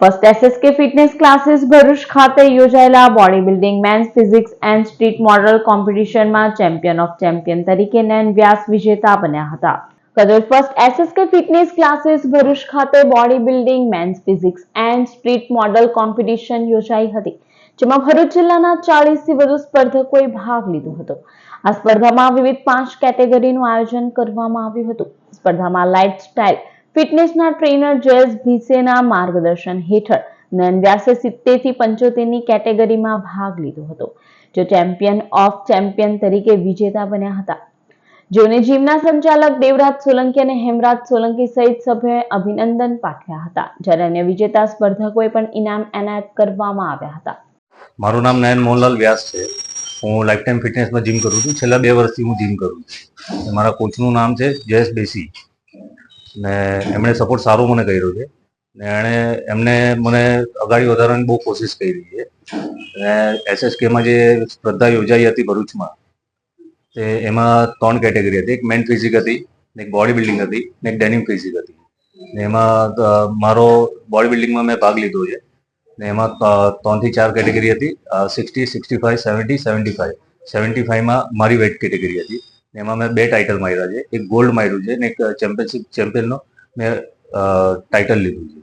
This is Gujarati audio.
First SSK fitness classes Bharuch ખાતે યોજાયેલા body building men's physics and street model કોમ્પિટિશનમાં champion of champion તરીકે નયન વ્યાસ વિજેતા બન્યા હતા. કદર first SSK fitness classes Bharuch ખાતે body building men's physics and street model competition યોજાઈ હતી, જેમાં ભરૂચ જિલ્લાના ચાળીસથી વધુ સ્પર્ધકોએ ભાગ લીધો હતો. આ સ્પર્ધામાં વિવિધ પાંચ કેટેગરીનું આયોજન કરવામાં આવ્યું હતું. સ્પર્ધામાં લાઇફ સ્ટાઇલ ફિટનેસના ટ્રેનર જયેશ ભીસેના માર્ગદર્શન હેઠળ નયન વ્યાસે સિત્તેરથી પંચોતેરની કેટેગરીમાં ભાગ લીધો હતો, જો ચેમ્પિયન ઓફ ચેમ્પિયન તરીકે વિજેતા બન્યા હતા. જેઓને જીમના સંચાલક દેવરાજ સોલંકી અને હેમરાજ સોલંકી સહિત સભ્યોએ અભિનંદન પાઠવ્યા હતા, જ્યારે અન્ય વિજેતા સ્પર્ધકોએ પણ ઇનામ એનાયત કરવામાં આવ્યા હતા. મારું નામ નયન મોહનલાલ વ્યાસ છે. હું લાઈફ ટાઈમ ફિટનેસમાં જીમ કરું છું. છેલ્લા બે વર્ષથી હું જીમ કરું છું. મારા કોચનું નામ છે જયેશ બેસી. ને એમણે સપોર્ટ સારો મને કર્યો છે. ને એણે, એમને મને અગાડી વધારવાની બહુ કોશિશ કરી છે. અને એસએસકેમાં જે સ્પર્ધા યોજાઈ હતી ભરૂચમાં, તે એમાં ત્રણ કેટેગરી હતી. એક મેન ફિઝિક હતી એક બોડી બિલ્ડિંગ હતી, ને એક ડેનિમ ફિઝિક હતી. ને એમાં મારો બોડી બિલ્ડિંગમાં મેં ભાગ લીધો છે. ને એમાં ત્રણથી ચાર કેટેગરી હતી. Sixty sixty five seventy seventy five seventy ફાઈવમાં મારી વેટ કેટેગરી હતી. એમાં મેં બે ટાઇટલ માર્યા છે. એક ગોલ્ડ માર્યું છે ને એક ચેમ્પિયનશિપ ચેમ્પિયનનો મેં ટાઇટલ લીધું છે.